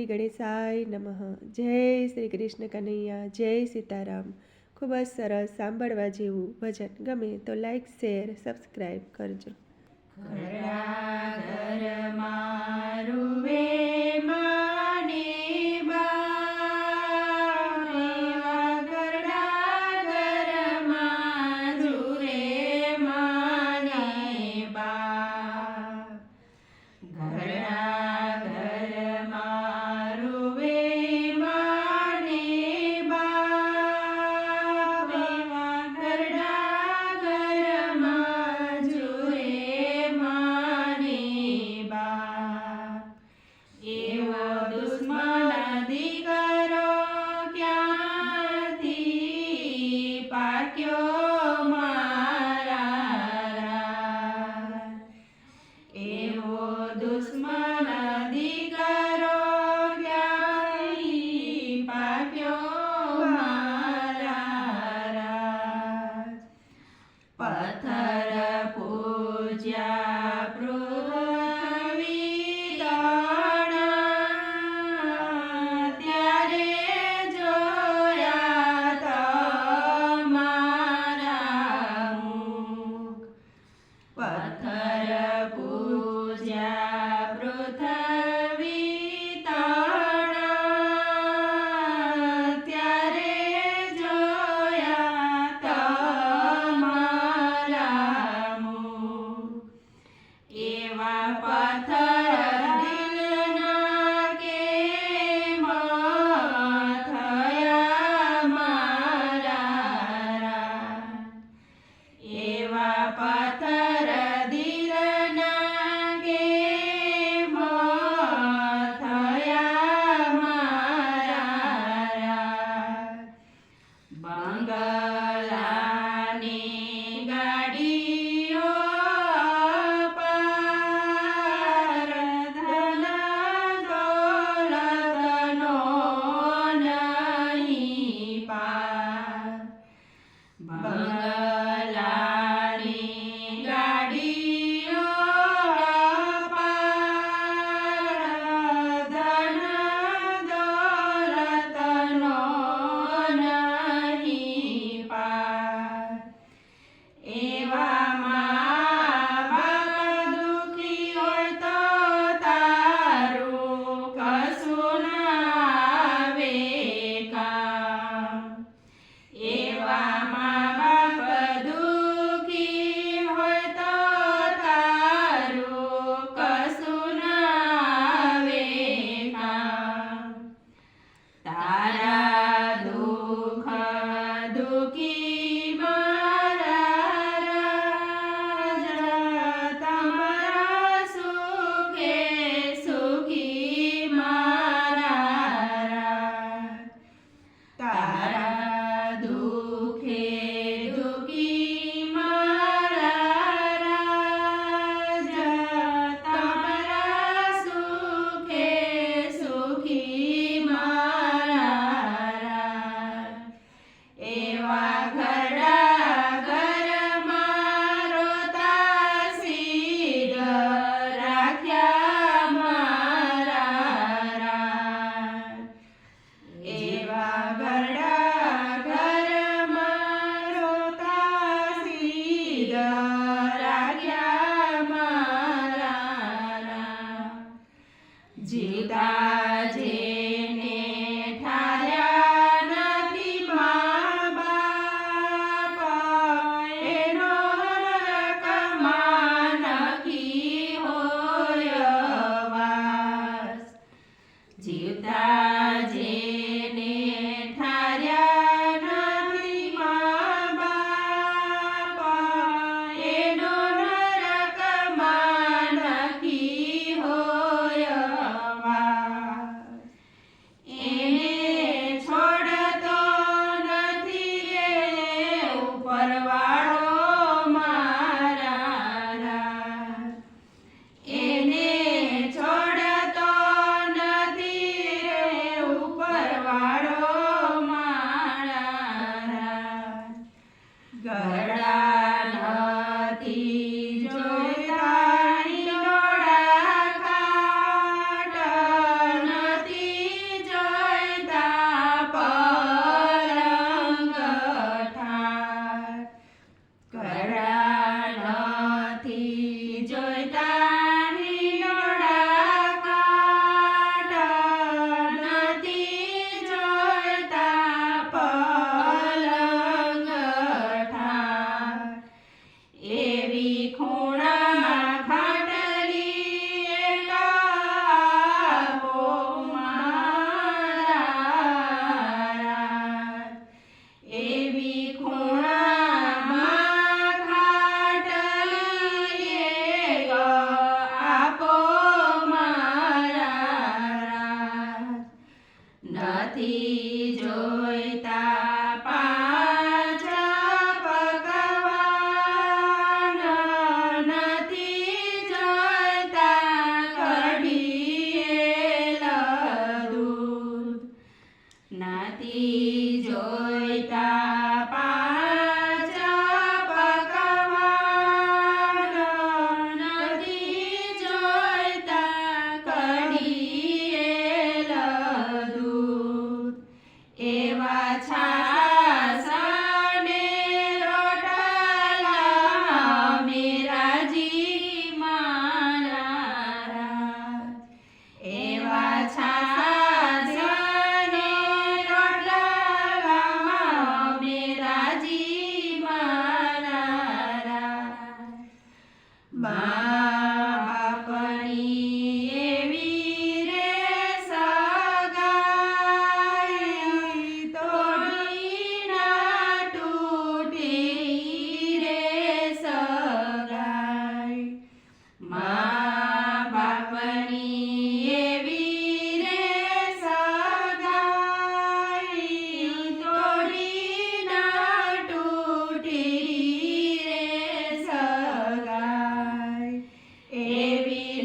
શ્રી ગણેશાય નમઃ. જય શ્રી કૃષ્ણ કનૈયા, જય સીતારામ. ખૂબ જ સરસ સાંભળવા જેવું ભજન. ગમે તો લાઈક શેર સબસ્ક્રાઈબ કરજો. Và Bye.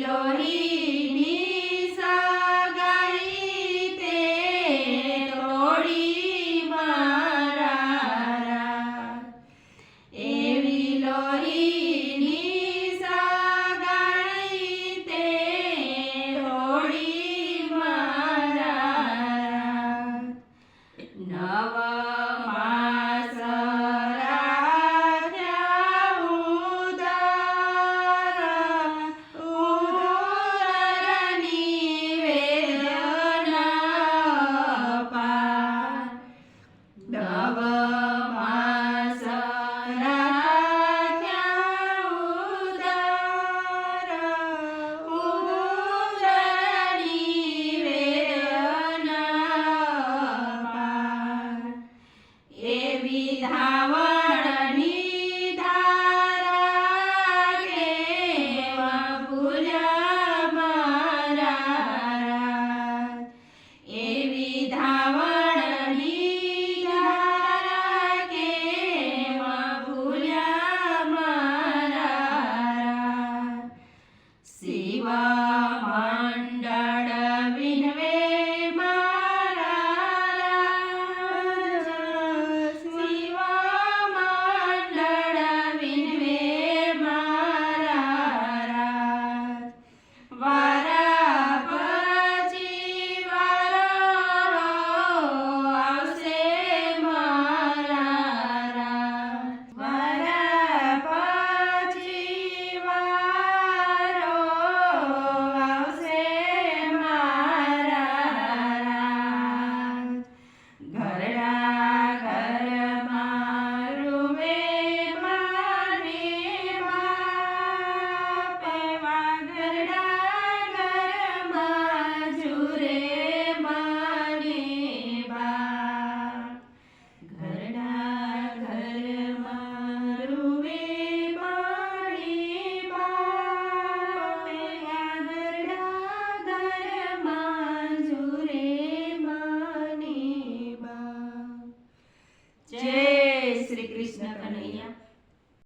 Fiorina.